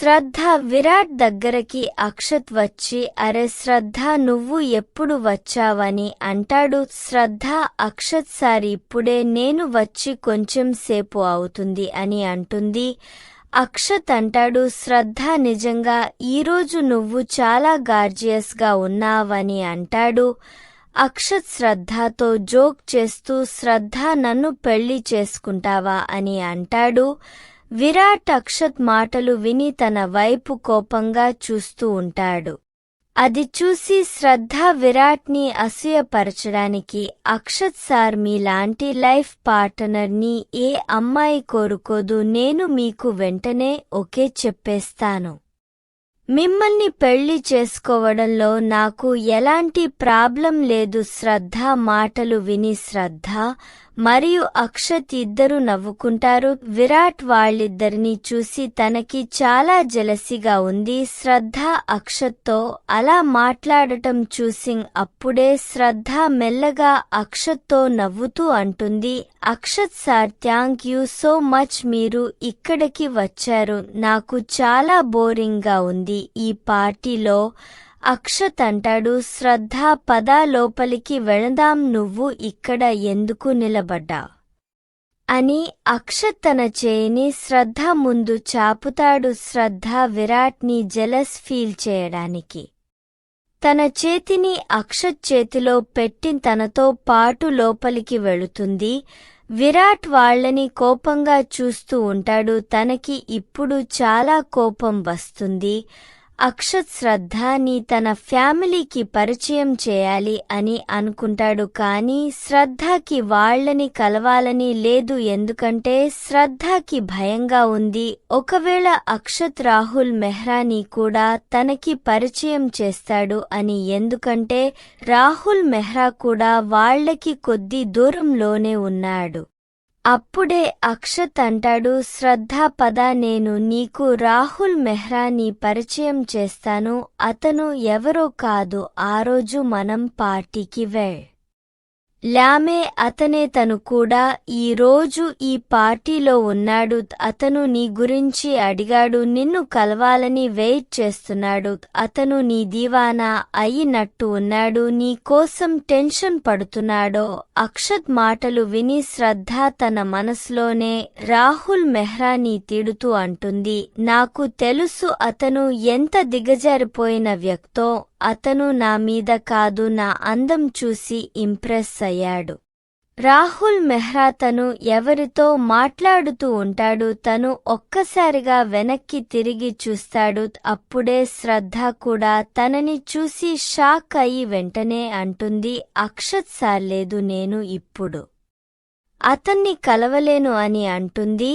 శ్రద్ధ విరాట్ దగ్గరకి అక్షత్ వచ్చి అరే శ్రద్ధ నువ్వు ఎప్పుడు వచ్చావని అంటాడు. శ్రద్ధ అక్షత్ సార్ ఇప్పుడే నేను వచ్చి కొంచెం సేపు అవుతుంది అని అంటుంది. అక్షత్ అంటాడు శ్రద్ధ నిజంగా ఈరోజు నువ్వు చాలా గార్జియస్గా ఉన్నావని అంటాడు. అక్షత్ శ్రద్ధతో జోక్ చేస్తూ శ్రద్ధ నన్ను పెళ్ళి చేసుకుంటావా? అని అంటాడు. విరాట్ అక్షత్ మాటలు విని తన వైపు కోపంగా చూస్తూ ఉంటాడు. అది చూసి శ్రద్ధ విరాట్ని అసూయపరచడానికి అక్షత్ సార్ మీలాంటి లైఫ్ పార్టనర్ని ఏ అమ్మాయి కోరుకోదు నేను మీకు వెంటనే ఒకే చెప్పేస్తాను. మిమ్మల్ని పెళ్ళి చేసుకోవడంలో నాకు ఎలాంటి ప్రాబ్లం లేదు శ్రద్ధ మాటలు విని శ్రద్ధ మరియు అక్షత్ ఇద్దరు నవ్వుకుంటారు. విరాట్ వాళ్ళిద్దరిని చూసి తనకి చాలా జలసిగా ఉంది. శ్రద్ధ అక్షత్తో అలా మాట్లాడటం చూసి అప్పుడే శ్రద్ధ మెల్లగా అక్షత్తో నవ్వుతూ అంటుంది. Akshat sir thank you so much మీరు ఇక్కడికి వచ్చారు. నాకు చాలా బోరింగ్గా ఉంది. ఈ పార్టీలో అక్షత్ అంటాడు శ్రద్ధ పద లోపలికి వెళదాం నువ్వు ఇక్కడ ఎందుకు నిలబడ్డా? అని అక్షత్ తన చేయిని శ్రద్ధ ముందు చాపుతాడు శ్రద్ధ విరాట్ని జెలస్ ఫీల్ చేయడానికి. తన చేతిని అక్షత్ చేతిలో పెట్టి తనతో పాటు లోపలికి వెళుతుంది. విరాట్ వాళ్ళని కోపంగా చూస్తూ ఉంటాడు తనకి ఇప్పుడు చాలా కోపం వస్తుంది. అక్షత్ శ్రద్ధని తన ఫ్యామిలీకి పరిచయం చేయాలి అని అనుకుంటాడు కానీ శ్రద్ధకి వాళ్ళని కలవాలని లేదు ఎందుకంటే శ్రద్ధకి భయంగా ఉంది. ఒకవేళ అక్షత్ రాహుల్ మెహ్రాని కూడా తనకి పరిచయం చేస్తాడు అని ఎందుకంటే రాహుల్ మెహ్రా కూడా వాళ్ళకి కొద్ది దూరంలోనే ఉన్నాడు. అప్పుడే అక్షత్ అంటాడు శ్రద్ధాపద నేను నీకు రాహుల్ మెహ్రాని పరిచయం చేస్తాను అతను ఎవరో కాదు ఆ రోజు మనం పార్టీకి వెళ్ ల్యామే అతనే తను కూడా ఈ రోజు ఈ పార్టీలో ఉన్నాడు. అతను నీ గురించి అడిగాడు. నిన్ను కలవాలని వెయిట్ చేస్తున్నాడు. అతను నీ దీవానా అయినట్టు ఉన్నాడు. నీ కోసం టెన్షన్ పడుతున్నాడో అక్షత్ మాటలు విని శ్రద్ధ తన మనసులోనే రాహుల్ మెహ్రాని తిడుతూ అంటుంది. నాకు తెలుసు అతను ఎంత దిగజారిపోయిన వ్యక్తో. అతను నా మీద కాదు నా అందం చూసి ఇంప్రెస్ అయ్యాడు. రాహుల్ మెహ్రా తను ఎవరితో మాట్లాడుతూ ఉంటాడు తను ఒక్కసారిగా వెనక్కి తిరిగి చూస్తాడు. అప్పుడే శ్రద్ధ కూడా తనని చూసి షాక్ అయి వెంటనే అంటుంది అక్షత్ సార్లేదు నేను ఇప్పుడు. అతన్ని కలవలేను అని అంటుంది.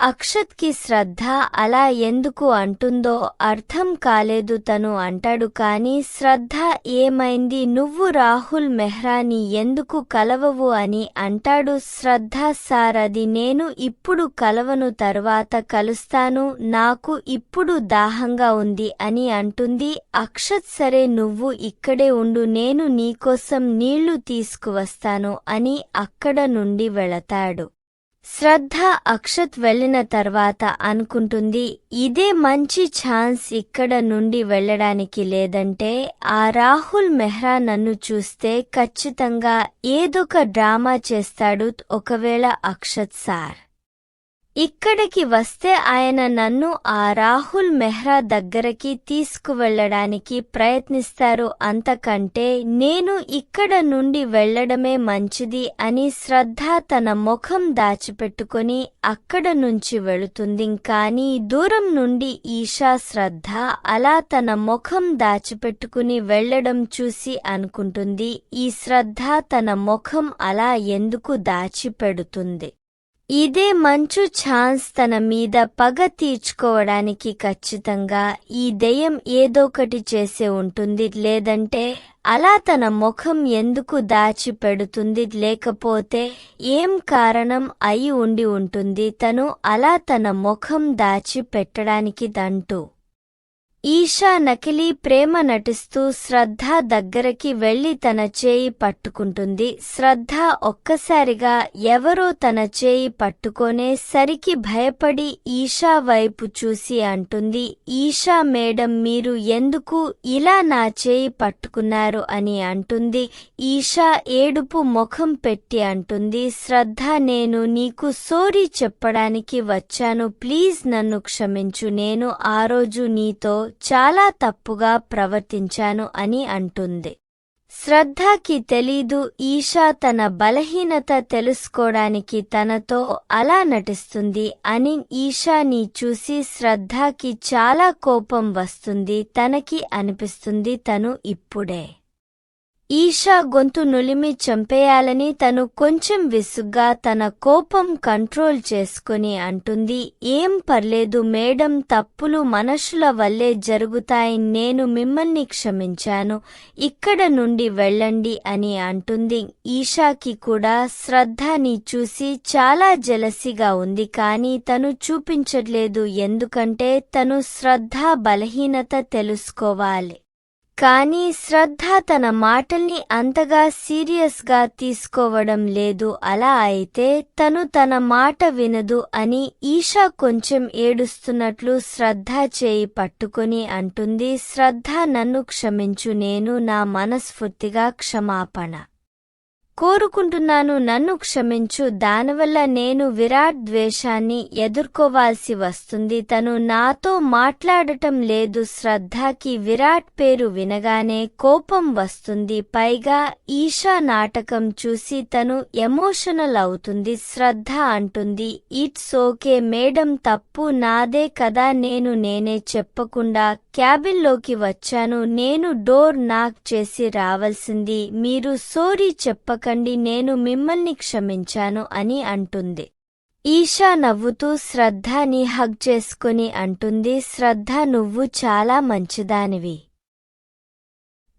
అక్షత్కి శ్రద్ధ అలా ఎందుకు అంటుందో అర్థం కాలేదు తను అంటాడు కాని శ్రద్ధ ఏమైంది? నువ్వు రాహుల్ మెహ్రాని ఎందుకు కలవవు అని అంటాడు శ్రద్ధ సార్. అది నేను ఇప్పుడు కలవను తర్వాత కలుస్తాను నాకు ఇప్పుడు దాహంగా ఉంది అని అంటుంది. అక్షత్ సరే నువ్వు ఇక్కడే ఉండు నేను నీకోసం నీళ్ళు తీసుకువస్తాను అని అక్కడ నుండి వెళతాడు. శ్రద్ధ అక్షత్ వెళ్ళిన తర్వాత అనుకుంటుంది ఇదే మంచి ఛాన్స్ ఇక్కడ నుండి వెళ్ళడానికి లేదంటే ఆ రాహుల్ మెహ్రా నన్ను చూస్తే ఖచ్చితంగా ఏదొక డ్రామా చేస్తాడు ఒకవేళ అక్షత్ సార్. ఇక్కడికి వస్తే ఆయన నన్ను ఆ రాహుల్ మెహ్రా దగ్గరకి తీసుకువెళ్ళడానికి ప్రయత్నిస్తారు. అంతకంటే నేను ఇక్కడ నుండి వెళ్ళడమే మంచిది అని శ్రద్ధ తన ముఖం దాచిపెట్టుకుని అక్కడ నుంచి వెళుతుంది. కాని దూరం నుండి ఈషా శ్రద్ధ అలా తన ముఖం దాచిపెట్టుకుని వెళ్ళడం చూసి అనుకుంటుంది. ఈ శ్రద్ధ తన ముఖం అలా ఎందుకు దాచిపెడుతుంది? ఇదే మంచు ఛాన్స్ తన మీద పగ తీర్చుకోవడానికి ఖచ్చితంగా ఈ దెయ్యం ఏదోకటి చేసే ఉంటుంది. లేదంటే అలా తన ముఖం ఎందుకు దాచి పెడుతుంది? లేకపోతే ఏం కారణం అయి ఉండి ఉంటుంది? తను అలా తన ముఖం దాచి పెట్టడానికి దంటూ. ఈషా నకిలీ ప్రేమ నటిస్తూ శ్రద్ధ దగ్గరకి వెళ్ళి తన చేయి పట్టుకుంటుంది. శ్రద్ధ ఒక్కసారిగా ఎవరో తన చేయి పట్టుకొనే సరికి భయపడి ఈషా వైపు చూసి అంటుంది ఈషా మేడం మీరు ఎందుకు ఇలా నా చేయి పట్టుకున్నారు? అని అంటుంది. ఈషా ఏడుపు ముఖం పెట్టి అంటుంది శ్రద్ధ నేను నీకు సోరీ చెప్పడానికి వచ్చాను. ప్లీజ్ నన్ను క్షమించు. నేను ఆ రోజు నీతో చాలా తప్పుగా ప్రవర్తించాను అని అంటుంది. శ్రద్ధకి తెలీదు ఈషా తన బలహీనత తెలుసుకోవడానికి తనతో అలా నటిస్తుంది అని ఈషాని చూసి శ్రద్ధకి చాలా కోపం వస్తుంది తనకి అనిపిస్తుంది తను ఇప్పుడే. ఈషా గొంతు నులిమి చంపేయాలని తను కొంచెం విసుగ్గా తన కోపం కంట్రోల్ చేసుకుని అంటుంది. ఏం పర్లేదు మేడం తప్పులు మనుషుల వల్లే జరుగుతాయి నేను మిమ్మల్ని క్షమించాను. ఇక్కడ నుండి వెళ్ళండి అని అంటుంది. ఈషాకి కూడా శ్రద్ధని చూసి చాలా జలసిగా ఉంది కానీ తను చూపించట్లేదు ఎందుకంటే తను శ్రద్ధ బలహీనత తెలుసుకోవాలి. కానీ శ్రద్ధ తన మాటల్ని అంతగా సీరియస్గా తీసుకోవడం లేదు. అలా అయితే తను తన మాట వినదు అని ఈషా కొంచెం ఏడుస్తున్నట్లు శ్రద్ధ చేయి పట్టుకుని అంటుంది. శ్రద్ధ నన్ను క్షమించు నేను నా మనస్ఫూర్తిగా క్షమాపణ. కోరుకుంటున్నాను నన్ను క్షమించు. దానివల్ల నేను విరాట్ ద్వేషాన్ని ఎదుర్కోవాల్సి వస్తుంది. తను నాతో మాట్లాడటం లేదు. శ్రద్ధకి విరాట్ పేరు వినగానే కోపం వస్తుంది. పైగా ఈషా నాటకం చూసి తను ఎమోషనల్ అవుతుంది. శ్రద్ధ అంటుంది. ఇట్స్ ఓకే మేడం తప్పు నాదే కదా నేను నేనే చెప్పకుండా క్యాబిన్లోకి వచ్చాను. నేను డోర్ నాక్ చేసి రావాల్సింది. మీరు సోరీ చెప్పకండి నేను మిమ్మల్ని క్షమించాను అని అంటుంది. ఈషా నవ్వుతూ శ్రద్ధని హగ్ చేసుకుని అంటుంది. శ్రద్ధ నువ్వు చాలా మంచిదానివి.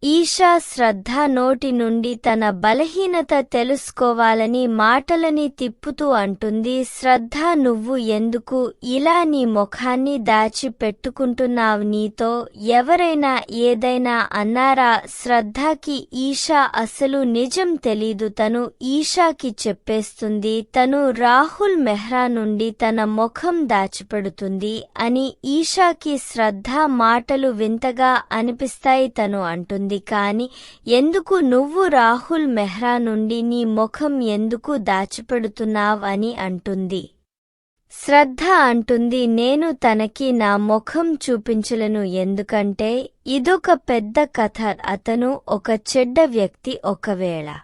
ఈషా శ్రద్ధ నోటి నుండి తన బలహీనత తెలుసుకోవాలని మాటలని తిప్పుతూ అంటుంది శ్రద్ధ నువ్వు ఎందుకు ఇలా నీ ముఖాన్ని దాచి పెట్టుకుంటున్నావు నీతో? ఎవరైనా ఏదైనా అన్నారా? శ్రద్ధకి ఈషా అసలు నిజం తెలీదు. తను ఈషాకి చెప్పేస్తుంది తను రాహుల్ మెహ్రా నుండి తన ముఖం దాచిపెడుతుంది అని ఈషాకి శ్రద్ధ మాటలు వింతగా అనిపిస్తాయి తను అంటుంది. కాని ఎందుకు నువ్వు రాహుల్ మెహ్రా నుండి నీ ముఖం ఎందుకు దాచిపెడుతున్నావ్ అని అంటుంది. శ్రద్ధ అంటుంది నేను తనకి నా ముఖం చూపించలను ఎందుకంటే ఇదొక పెద్ద కథ అతను ఒక చెడ్డ వ్యక్తి ఒకవేళ.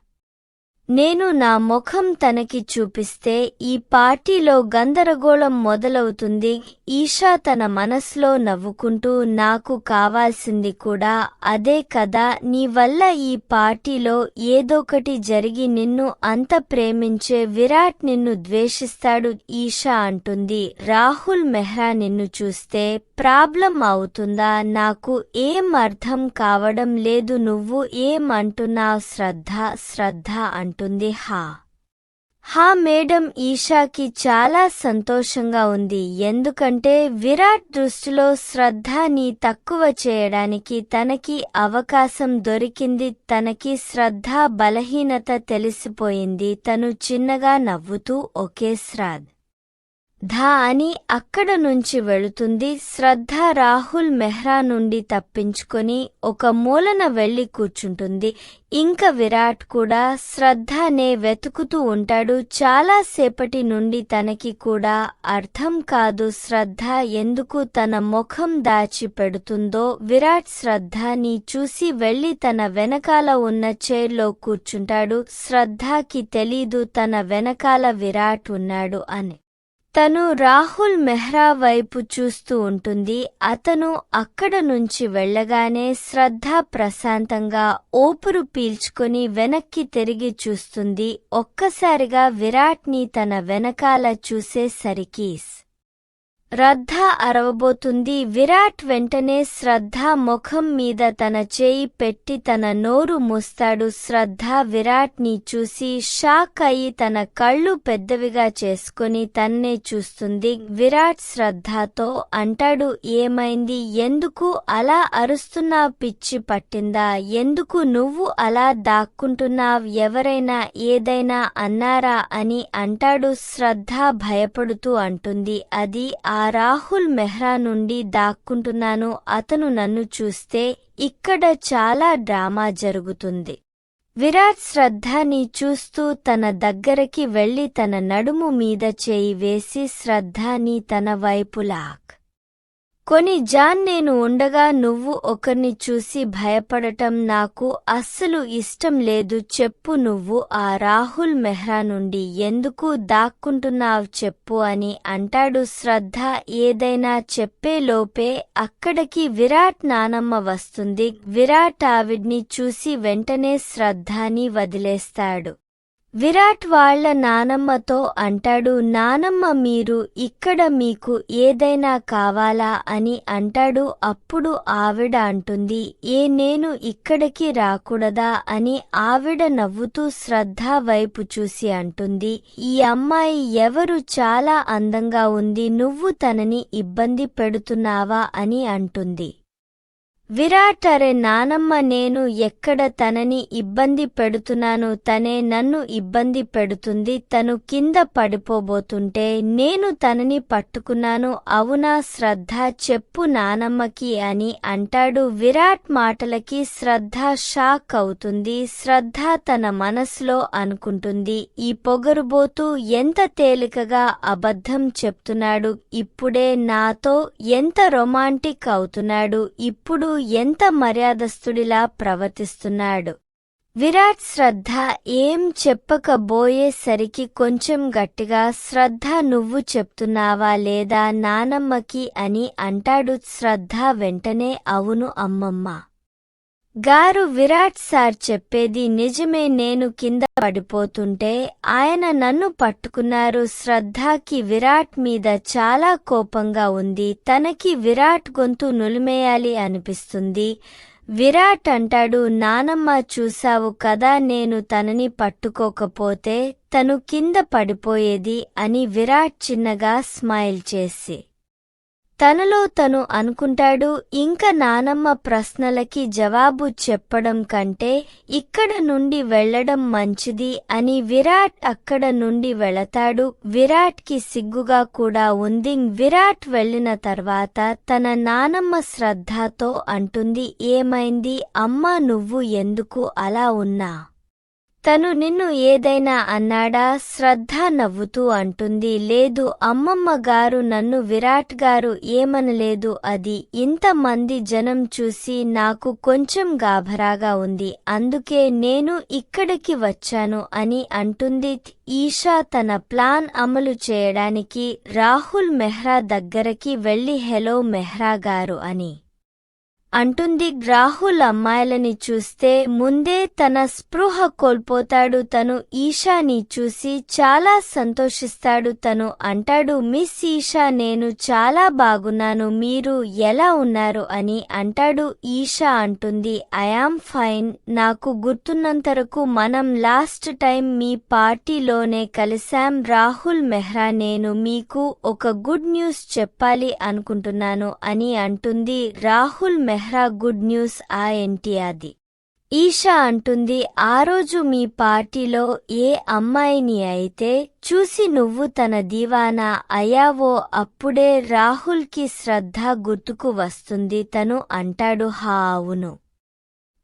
నేను నా ముఖం తనకి చూపిస్తే ఈ పార్టీలో గందరగోళం మొదలవుతుంది ఈషా తన మనస్లో నవ్వుకుంటూ నాకు కావాల్సింది కూడా అదే కదా నీ వల్ల ఈ పార్టీలో ఏదోకటి జరిగి నిన్ను అంత ప్రేమించే విరాట్ నిన్ను ద్వేషిస్తాడు ఈషా అంటుంది. రాహుల్ మెహ్రా నిన్ను చూస్తే ప్రాబ్లం అవుతుందా? నాకు ఏం అర్థం కావడం లేదు నువ్వు ఏం అంటున్నావు శ్రద్ధ శ్రద్ధ అంటుంది హా. హా మేడం ఈషాకి చాలా సంతోషంగా ఉంది. ఎందుకంటే విరాట్ దృష్టిలో శ్రద్ధని తక్కువ చేయడానికి తనకి అవకాశం దొరికింది. తనకి శ్రద్ధ బలహీనత తెలిసిపోయింది. తను చిన్నగా నవ్వుతూ ఒకే శ్రాద్. ధ అని అక్కడ నుంచి వెళుతుంది. శ్రద్ధ రాహుల్ మెహ్రా నుండి తప్పించుకొని ఒక మూలన వెళ్ళి కూర్చుంటుంది. ఇంక విరాట్ కూడా శ్రద్ధనే వెతుకుతూ ఉంటాడు. చాలాసేపటి నుండి తనకి కూడా అర్థం కాదు శ్రద్ధ ఎందుకు తన ముఖం దాచి పెడుతుందో. విరాట్ శ్రద్ధని చూసి వెళ్ళి తన వెనకాల ఉన్న చైర్లో కూర్చుంటాడు. శ్రద్ధకి తెలీదు తన వెనకాల విరాట్ ఉన్నాడు అని. తను రాహుల్ మెహ్రా వైపు చూస్తూ ఉంటుంది. అతను అక్కడ నుంచి వెళ్ళగానే శ్రద్ధ ప్రశాంతంగా ఓపురు పీల్చుకుని వెనక్కి తిరిగి చూస్తుంది. ఒక్కసారిగా విరాట్ని తన వెనకాల చూసేసరికి రద్ధ అరవబోతుంది. విరాట్ వెంటనే శ్రద్ధ ముఖం మీద తన చేయి పెట్టి తన నోరు మూస్తాడు. శ్రద్ధ విరాట్ని చూసి షాక్ అయి తన కళ్ళు పెద్దవిగా చేసుకుని తన్నే చూస్తుంది. విరాట్ శ్రద్ధతో అంటాడు ఏమైంది? ఎందుకు అలా అరుస్తున్నా? పిచ్చి పట్టిందా? ఎందుకు నువ్వు అలా దాక్కుంటున్నావ్? ఎవరైనా ఏదైనా అన్నారా? అని అంటాడు. శ్రద్ధ భయపడుతూ అంటుంది అది ఆ ఆ రాహుల్ మెహ్రా నుండి దాక్కుంటున్నాను. అతను నన్ను చూస్తే ఇక్కడ చాలా డ్రామా జరుగుతుంది. విరాట్ శ్రద్ధని చూస్తూ తన దగ్గరకి వెళ్ళి తన నడుము మీద చేయి వేసి శ్రద్ధని తన వైపు లాక్. కొని జాన్ నేను ఉండగా నువ్వు ఒకరిని చూసి భయపడటం నాకు అస్సలు ఇష్టం లేదు. చెప్పు నువ్వు ఆ రాహుల్ మెహ్రా నుండి ఎందుకు దాక్కుంటున్నావ్ చెప్పు అని అంటాడు శ్రద్ధ. ఏదైనా చెప్పేలోపే అక్కడికి విరాట్ నానమ్మ వస్తుంది. విరాట్ ఆవిడ్ని చూసి వెంటనే శ్రద్ధని వదిలేస్తాడు. విరాట్ వాళ్ళ నానమ్మతో అంటాడు నానమ్మ మీరు ఇక్కడ మీకు ఏదైనా కావాలా? అని అంటాడు. అప్పుడు ఆవిడ అంటుంది ఏ నేను ఇక్కడికి రాకూడదా? అని ఆవిడ నవ్వుతూ శ్రద్ధ వైపు చూసి అంటుంది ఈ అమ్మాయి ఎవరు? చాలా అందంగా ఉంది. నువ్వు తనని ఇబ్బంది పెడుతున్నావా? అని అంటుంది. విరాట్ అరే నానమ్మ నేను ఎక్కడ తనని ఇబ్బంది పెడుతున్నాను తనే నన్ను ఇబ్బంది పెడుతుంది. తను కింద పడిపోబోతుంటే నేను తనని పట్టుకున్నాను. అవునా శ్రద్ధ చెప్పు నానమ్మకి అని అంటాడు. విరాట్ మాటలకి శ్రద్ధ షాక్ అవుతుంది. శ్రద్ధ తన మనసులో అనుకుంటుంది. ఈ పొగరుబోతూ ఎంత తేలికగా అబద్ధం చెప్తున్నాడు. ఇప్పుడే నాతో ఎంత రొమాంటిక్ అవుతున్నాడు. ఇప్పుడు ఎంత మర్యాదస్తుడిలా ప్రవర్తిస్తున్నాడు. విరాట్ శ్రద్ధ ఏం చెప్పకబోయేసరికి కొంచెం గట్టిగా శ్రద్ధ నువ్వు చెప్తున్నావా లేదా నానమ్మకి? అని అంటాడు శ్రద్ధ వెంటనే అవును అమ్మమ్మ. గారు విరాట్ సార్ చెప్పేది నిజమే నేను కింద పడిపోతుంటే ఆయన నన్ను పట్టుకున్నారు. శ్రద్ధకి విరాట్ మీద చాలా కోపంగా ఉంది. తనకి విరాట్ గొంతు నులిమేయాలి అనిపిస్తుంది. విరాట్ అంటాడు నానమ్మ చూశావు కదా నేను తనని పట్టుకోకపోతే తను కింద పడిపోయేది అని విరాట్ చిన్నగా స్మైల్ చేసి. తనలో తను అనుకుంటాడు ఇంకా నానమ్మ ప్రశ్నలకి జవాబు చెప్పడం కంటే ఇక్కడ నుండి వెళ్ళడం మంచిది అని విరాట్ అక్కడ నుండి వెళతాడు. విరాట్కి సిగ్గుగా కూడా ఉంది. విరాట్ వెళ్ళిన తర్వాత తన నానమ్మ శ్రద్ధతో అంటుంది ఏమైంది? అమ్మా నువ్వు ఎందుకు అలా ఉన్నా? తను నిన్ను ఏదైనా అన్నాడా? శ్రద్ధ నవ్వుతూ అంటుంది. లేదు అమ్మమ్మ గారు నన్ను విరాట్ గారు ఏమనలేదు అది. ఇంతమంది జనం చూసి నాకు కొంచెం గాభరాగా ఉంది. అందుకే నేను ఇక్కడికి వచ్చాను అని అంటుంది ఈషా తన ప్లాన్ అమలు చేయడానికి. రాహుల్ మెహ్రా దగ్గరకి వెళ్ళి హెలో మెహ్రా గారు అని. అంటుంది రాహుల్ అమ్మాయిలని చూస్తే ముందే తన స్పృహ కోల్పోతాడు తను ఈషాని చూసి చాలా సంతోషిస్తాడు తను అంటాడు మిస్ ఈషా నేను చాలా బాగున్నాను మీరు ఎలా ఉన్నారు? అని అంటాడు ఈషా అంటుంది ఐఆమ్ ఫైన్ నాకు గుర్తున్నంతరకు మనం లాస్ట్ టైం మీ పార్టీలోనే కలిశాం రాహుల్ మెహ్రా నేను మీకు ఒక గుడ్ న్యూస్ చెప్పాలి అనుకుంటున్నాను అని అంటుంది రాహుల్ మెహ్రా. మెహ్రా గుడ్ న్యూస్ ఆ ఎన్టీఆర్ది. ఈషా అంటుంది ఆ రోజు మీ పార్టీలో ఏ అమ్మాయిని అయితే చూసి నువ్వు తన దీవానా అయ్యావో అప్పుడే రాహుల్కి శ్రద్ధ గుర్తుకు వస్తుంది తను అంటాడు. హా అవును.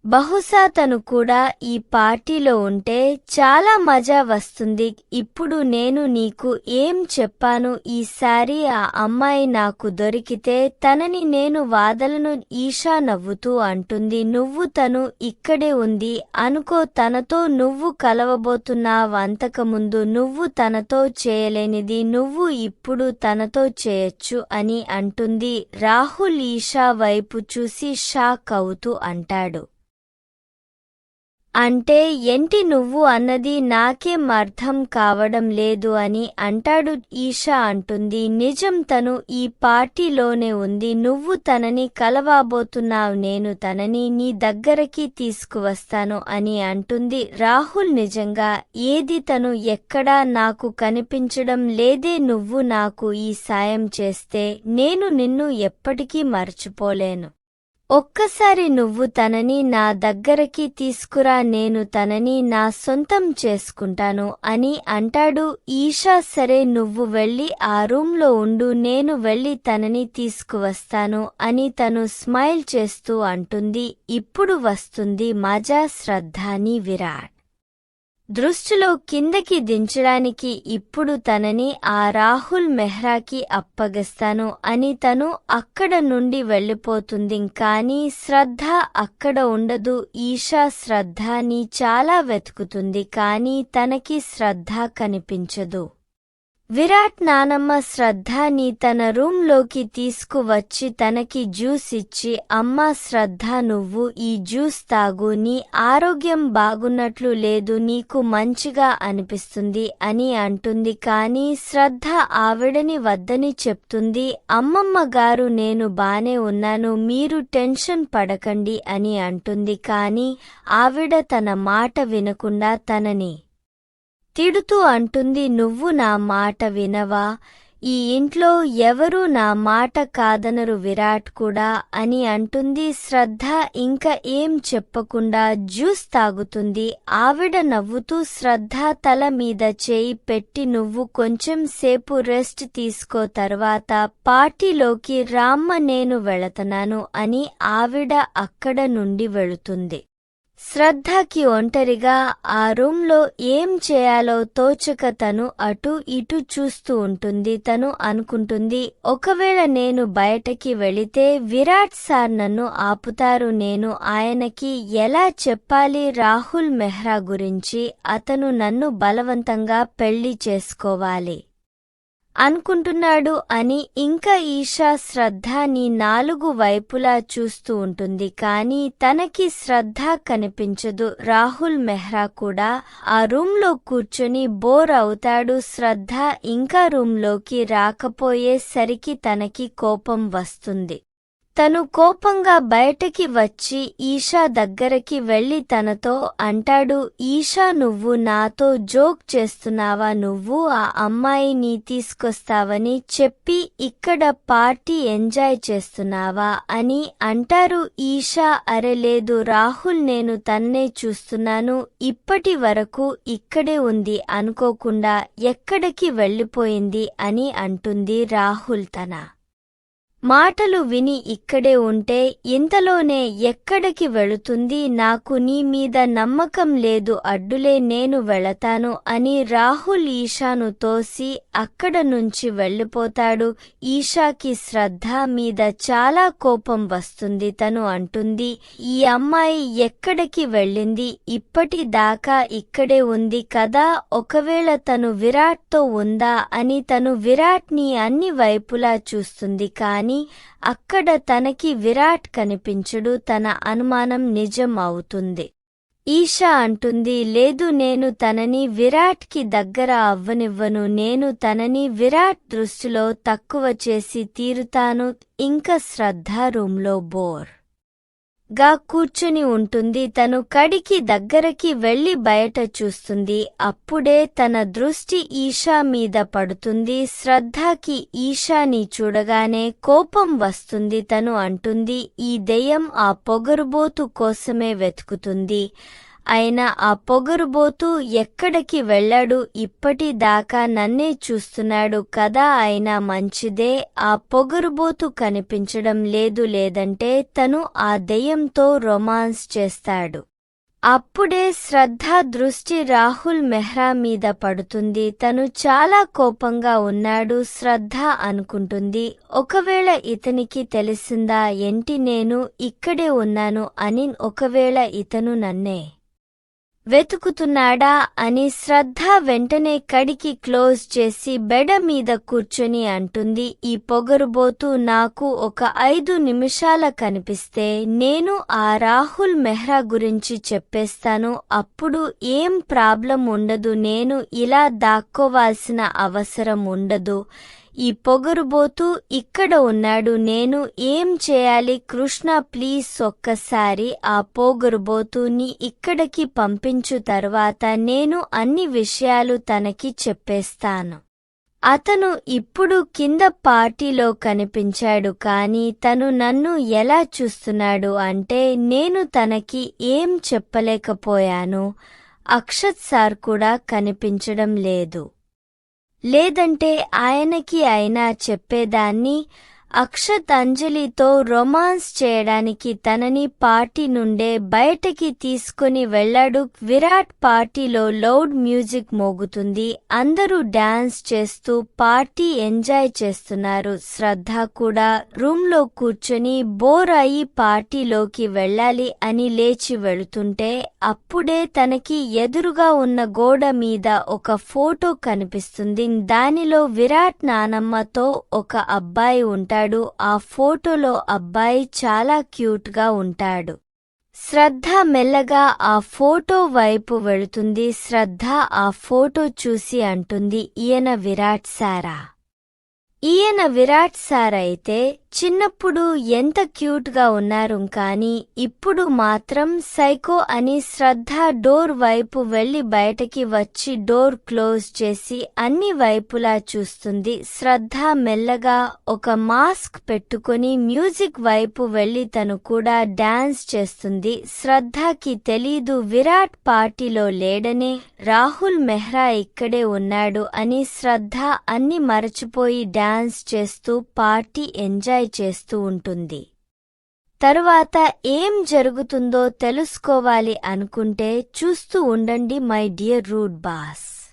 బహుశా తను కూడా ఈ పార్టీలో ఉంటే చాలా మజా వస్తుంది. ఇప్పుడు నేను నీకు ఏం చెప్పాను? ఈసారి ఆ అమ్మాయి నాకు దొరికితే తనని నేను వాదలను ఈషా నవ్వుతూ అంటుంది. నువ్వు తను ఇక్కడే ఉంది. అనుకో తనతో నువ్వు కలవబోతున్నావంతకముందు నువ్వు తనతో చేయలేనిది. నువ్వు ఇప్పుడు తనతో చేయొచ్చు అని అంటుంది. రాహుల్ ఈషా వైపు చూసి షాక్ అవుతూ అంటాడు. అంటే ఏంటి నువ్వు అన్నది నాకేం అర్థం కావడం లేదు అని అంటాడు ఈషా అంటుంది. నిజం తను ఈ పార్టీలోనే ఉంది. నువ్వు తనని కలవాబోతున్నావు నేను తనని నీ దగ్గరకి తీసుకువస్తాను అని అంటుంది. రాహుల్ నిజంగా ఏది తను ఎక్కడా నాకు కనిపించడం లేదే నువ్వు నాకు ఈ సాయం చేస్తే నేను నిన్ను ఎప్పటికీ మర్చిపోలేను. ఒక్కసారి నువ్వు తనని నా దగ్గరకి తీసుకురా నేను తనని నా సొంతం చేసుకుంటాను అని అంటాడు. ఈషా సరే నువ్వు వెళ్ళి ఆ రూంలో ఉండు నేను వెళ్ళి తనని తీసుకువస్తాను అని తను స్మైల్ చేస్తూ అంటుంది. ఇప్పుడు వస్తుంది మజా శ్రద్ధాని విరాట్. దృష్టిలో కిందకి దించడానికి ఇప్పుడు తనని ఆ రాహుల్ మెహ్రాకి అప్పగిస్తాను అని తను అక్కడ నుండి వెళ్ళిపోతుంది కానీ శ్రద్ధ అక్కడ ఉండదు. ఈషా శ్రద్ధని చాలా వెతుకుతుంది కానీ తనకి శ్రద్ధ కనిపించదు. విరాట్ నానమ్మ శ్రద్ధని తన రూంలోకి తీసుకువచ్చి తనకి జ్యూస్ ఇచ్చి అమ్మా శ్రద్ధ నువ్వు ఈ జ్యూస్ తాగు నీ ఆరోగ్యం బాగున్నట్లు లేదు నీకు మంచిగా అనిపిస్తుంది అని అంటుంది. కానీ శ్రద్ధ ఆవిడని వద్దని చెప్తుంది. అమ్మమ్మ గారు నేను బానే ఉన్నాను మీరు టెన్షన్ పడకండి అని అంటుంది. కానీ ఆవిడ తన మాట వినకుండా తనని తిడుతూ అంటుంది నువ్వు నా మాట వినవా? ఈ ఇంట్లో ఎవరూ నా మాట కాదనరు విరాట్ కూడా అని అంటుంది శ్రద్ధ. ఇంకా ఏం చెప్పకుండా జ్యూస్ తాగుతుంది. ఆవిడ నవ్వుతూ శ్రద్ధ తల మీద చేయి పెట్టి నువ్వు కొంచెం సేపు రెస్ట్ తీసుకో తర్వాత పార్టీలోకి రామ్మ నేను వెళతనాను అని ఆవిడ అక్కడ నుండి వెళుతుంది. శ్రద్ధకి ఒంటరిగా ఆ రూంలో ఏం చేయాలో తోచక తను అటు ఇటు చూస్తూ ఉంటుంది తను అనుకుంటుంది ఒకవేళ నేను బయటకి వెళితే విరాట్ సార్ నన్ను ఆపుతారు నేను ఆయనకి ఎలా చెప్పాలి రాహుల్ మెహ్రా గురించి అతను నన్ను బలవంతంగా పెళ్ళి చేసుకోవాలి. అనుకుంటున్నాడు అని ఇంకా ఈషా శ్రద్ధ నీ నాలుగు వైపులా చూస్తూ ఉంటుంది. కానీ తనకి శ్రద్ధ కనిపించదు. రాహుల్ మెహ్రా కూడా ఆ రూంలో కూర్చొని బోర్ అవుతాడు. శ్రద్ధ ఇంకా రూంలోకి రాకపోయేసరికి తనకి కోపం వస్తుంది. తను కోపంగా బయటకి వచ్చి ఈషా దగ్గరకి వెళ్ళి తనతో అంటాడు ఈషా నువ్వు నాతో జోక్ చేస్తున్నావా? నువ్వు ఆ అమ్మాయిని తీసుకొస్తావని చెప్పి ఇక్కడ పార్టీ ఎంజాయ్ చేస్తున్నావా? అని అంటారు ఈషా అరే లేదు రాహుల్ నేను తన్నే చూస్తున్నాను. ఇప్పటి వరకు ఇక్కడే ఉంది అనుకోకుండా ఎక్కడికి వెళ్ళిపోయింది? అని అంటుంది రాహుల్ తన. మాటలు విని ఇక్కడే ఉంటే ఇంతలోనే ఎక్కడికి వెళుతుంది నాకు నీ మీద నమ్మకం లేదు అడ్డులే నేను వెళతాను అని రాహుల్ ఈషాను తోసి అక్కడ నుంచి వెళ్ళిపోతాడు. ఈషాకి శ్రద్ధ మీద చాలా కోపం వస్తుంది తను అంటుంది ఈ అమ్మాయి ఎక్కడికి వెళ్ళింది? ఇప్పటిదాకా ఇక్కడే ఉంది కదా ఒకవేళ తను విరాట్తో ఉందా? అని తను విరాట్ని అన్ని వైపులా చూస్తుంది కాని అక్కడ తనకి విరాట్ కనిపించడు తన అనుమానం నిజం అవుతుంది. ఈషా అంటుంది లేదు నేను తనని విరాట్కి దగ్గర అవ్వనివ్వను నేను తనని విరాట్ దృష్టిలో తక్కువ చేసి తీరుతాను ఇంకా శ్రద్ధ రూంలో బోర్. గా కూర్చుని ఉంటుంది. తను కడికి దగ్గరకి వెళ్ళి బయట చూస్తుంది. అప్పుడే తన దృష్టి ఈషా మీద పడుతుంది. శ్రద్ధకి ఈషాని చూడగానే కోపం వస్తుంది. తను అంటుంది ఈ దెయ్యం ఆ పొగరుబోతు కోసమే వెతుకుతుంది. అయినా ఆ పొగరుబోతూ ఎక్కడికి వెళ్ళాడు ఇప్పటిదాకా నన్నే చూస్తున్నాడు కదా అయినా మంచిదే. ఆ పొగరుబోతు కనిపించడం లేదు లేదంటే తను ఆ దెయ్యంతో రొమాన్స్ చేస్తాడు. అప్పుడే శ్రద్ధ దృష్టి రాహుల్ మెహ్రా మీద పడుతుంది. తను చాలా కోపంగా ఉన్నాడు శ్రద్ధ అనుకుంటుంది. ఒకవేళ ఇతనికి తెలిసిందా ఏంటి నేను ఇక్కడే ఉన్నాను అని ఒకవేళ ఇతను నన్నే వెతుకుతున్నాడా అని శ్రద్ధ వెంటనే కడికి క్లోజ్ చేసి బెడ మీద కూర్చొని అంటుంది. ఈ పొగరుబోతూ నాకు ఒక ఐదు నిమిషాల కనిపిస్తే నేను ఆ రాహుల్ మెహ్రా గురించి చెప్పేస్తాను. అప్పుడు ఏం ప్రాబ్లం ఉండదు నేను ఇలా దాక్కోవాల్సిన అవసరం ఉండదు. ఈ పొగరుబోతూ ఇక్కడ ఉన్నాడు నేను ఏం చేయాలి? కృష్ణ ప్లీజ్ ఒక్కసారి ఆ పొగరుబోతుని ఇక్కడికి పంపించు తర్వాత నేను అన్ని విషయాలు తనకి చెప్పేస్తాను. అతను ఇప్పుడు కింద పార్టీలో కనిపించాడు కాని తను నన్ను ఎలా చూస్తున్నాడు అంటే నేను తనకి ఏం చెప్పలేకపోయాను. అక్షత్ సార్ కూడా కనిపించడం లేదు. లేదంటే ఆయనకి అయినా చెప్పేదాన్ని అక్షతంజలితో రొమాన్స్ చేయడానికి తనని పార్టీ నుండే బయటకి తీసుకుని వెళ్ళాడు. విరాట్ పార్టీలో లౌడ్ మ్యూజిక్ మోగుతుంది. అందరూ డాన్స్ చేస్తూ పార్టీ ఎంజాయ్ చేస్తున్నారు. శ్రద్ధ కూడా రూమ్లో కూర్చొని బోర్ అయి పార్టీలోకి వెళ్ళాలి అని లేచి వెళుతుంటే అప్పుడే తనకి ఎదురుగా ఉన్న గోడ మీద ఒక ఫోటో కనిపిస్తుంది. దానిలో విరాట్ నానమ్మతో ఒక అబ్బాయి ఉంటాడు. ఆ ఫోటోలో అబ్బాయి చాలా క్యూట్గా ఉంటాడు. శ్రద్ధ మెల్లగా ఆ ఫోటో వైపు వెళుతుంది. శ్రద్ధ ఆ ఫోటో చూసి అంటుంది ఈయన విరాట్ సారా. ఈయన విరాట్ సార్ అయితే చిన్నప్పుడు ఎంత క్యూట్గా ఉన్నారు కానీ ఇప్పుడు మాత్రం సైకో అని శ్రద్ధ డోర్ వైపు వెళ్ళి బయటకి వచ్చి డోర్ క్లోజ్ చేసి అన్ని వైపులా చూస్తుంది. శ్రద్ధ మెల్లగా ఒక మాస్క్ పెట్టుకుని మ్యూజిక్ వైపు వెళ్ళి తను కూడా డాన్స్ చేస్తుంది. శ్రద్ధకి తెలీదు విరాట్ పార్టీలో లేడనే రాహుల్ మెహ్రా ఇక్కడే ఉన్నాడు అని శ్రద్ధ అన్ని మరచిపోయి డాన్స్ చేస్తూ పార్టీ ఎంజాయ్ చేస్తూ ఉంటుంది. తరువాత ఏం జరుగుతుందో తెలుసుకోవాలి అనుకుంటే చూస్తూ ఉండండి మై డియర్ రూడ్ బాస్.